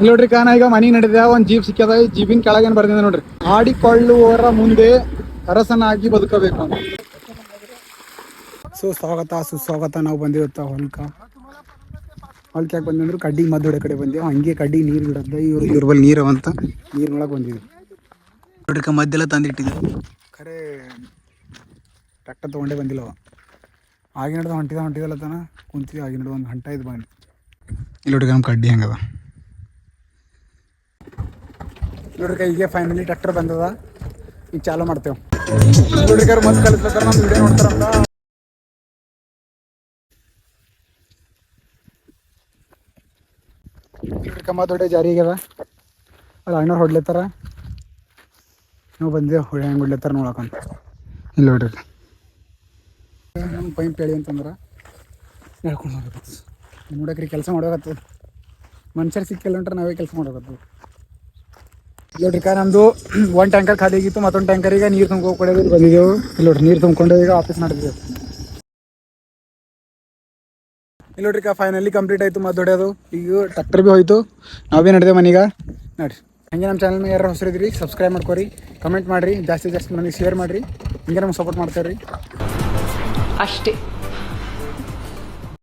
ಇಲ್ಲಿ ನೋಡ್ರಿ ಕಾನ ಈಗ ಮನಿ ನಡೆದ ಒಂದ್ ಜೀಪ್ ಸಿಕ್ಕದ. ಈ ಜೀಪಿನ ಕೆಳಗೇನ್ ಬರ್ದಿದೆ ನೋಡ್ರಿ. ಆಡಿಕೊಳ್ಳುವವರ ಮುಂದೆ ಅರಸನಾಗಿ ಬದುಕಬೇಕು. ಅಂತ ಸುಸ್ವಾಗತ ಸುಸ್ವಾಗತ ನಾವು ಬಂದಿವತ್ತ ಹೊಲ್ಕ. ಹೊಲ್ಕ ಯಾಕೆ ಬಂದಂದ್ರೆ ಕಡ್ಡಿ ಮದ್ದೊಡೆ ಕಡೆ ಬಂದೇವು ಹಂಗೆ ಕಡ್ಡಿ ನೀರು ಬಿಡದ ಇವ್ರು ಇವ್ರ ಬಲ್ಲಿ ನೀರು ಅಂತ ನೀರಿನೊಳಗೆ ಬಂದಿದ್ರು. ನೋಡ್ರಿಕ ಮದ್ದೆಲ್ಲ ತಂದಿಟ್ಟಿದ್ವಿ ಖರೆ ಟ್ರ್ಯಾಕ್ಟರ್ ತೊಗೊಂಡೇ ಬಂದಿಲ್ಲವ ಆಗಿನ ಹಂಟಿದ ಹೊಂಟಿದ ಹೊಂಟಿದಲ್ಲ ತನ. ಕುಂತಿದ್ವಿ ಆಗಿನ ಒಂದು ಗಂಟೆ ಇದು ಬಂದು. ಇಲ್ಲಿ ನೋಡ್ರಿ ನಮ್ಮ ಕಡ್ಡಿ ಹೆಂಗದ. ನೋಡ್ರಿ ಈಗ ಫೈನಲಿ ಟ್ರ್ಯಾಕ್ಟರ್ ಬಂದದ. ಈಗ ಚಾಲು ಮಾಡ್ತೇವೆ. ನೋಡ್ರಿ ಮತ್ತೆ ಕಲಿಸ್ಬೇಕಾರೆ ನಮ್ಮ ವಿಡಿಯೋ ನೋಡ್ತಾರಂತ. ನೋಡ್ರಿ ಕಮ್ಮ ದೊಡ್ಡ ಜಾರಿ ಆಗ್ಯದ. ಅಲ್ಲಿ, ಅಣ್ಣವ್ರು ಹೊಡ್ಲತ್ತಾರ. ನಾವು ಬಂದೇವೆ ಹೊಳೆ ಹೆಂಗೆ ಹೊಡ್ಲತ್ತಾರ ನೋಡಕಂತ ಇಲ್ಲಿ ನೋಡ್ರಿ. ನಮ್ಮ ಪೈಪ್ ಹೇಳಿ ಅಂತಂದ್ರೆ. ಹೇಳ್ಕೊಂಡು ಹೋಗ್ಬೇಕು. ನೋಡಕ್ರಿ, ಕೆಲಸ ಮಾಡೋಕತ್ತದ ಮನುಷ್ಯರು ಸಿಕ್ಕಿಲ್ಲ ಅಂದ್ರೆ ನಾವೇ ಕೆಲಸ ಮಾಡೋಕತ್ತದ ನೋಡ್ರಿ ಕಾ ನಮ್ಮದು ಒಂದು ಟ್ಯಾಂಕರ್ ಖಾಲಿ ಆಗಿತ್ತು, ಮತ್ತೊಂದು ಟ್ಯಾಂಕರಿಗೆ ನೀರು ತುಂಬ ಕೊಡೋದು ಬಂದಿದ್ದೆವು ಇಲ್ಲಿ ನೋಡ್ರಿ, ನೀರು ತುಂಬಿಕೊಂಡು ಈಗ ಆಫೀಸ್ ನಡೆದಿದ್ದೆವು ಇಲ್ಲಿ ನೋಡ್ರಿ ಫೈನಲಿ ಕಂಪ್ಲೀಟ್ ಆಯಿತು ಮತ್ತೆ ದೊಡ್ಡದು. ಈಗ ಟ್ರ್ಯಾಕ್ಟರ್ ಭೀ ಹೋಯ್ತು. ನಾವು ಭೀ ನಡೆದೇವೆ ಮನೀಗ. ನೋಡ್ರಿ, ಹಂಗೆ ನಮ್ಮ ಚಾನಲ್ ಯಾರು ಹೊಸರಿದ್ರಿ ಸಬ್ಸ್ಕ್ರೈಬ್ ಮಾಡ್ಕೊರಿ ಕಮೆಂಟ್ ಮಾಡಿರಿ, ಜಾಸ್ತಿ ಜಾಸ್ತಿ ನನಗೆ ಶೇರ್ ಮಾಡಿರಿ, ಹಿಂಗೆ ನಮ್ಗೆ ಸಪೋರ್ಟ್ ಮಾಡ್ತಾರೆ ಅಷ್ಟೇ.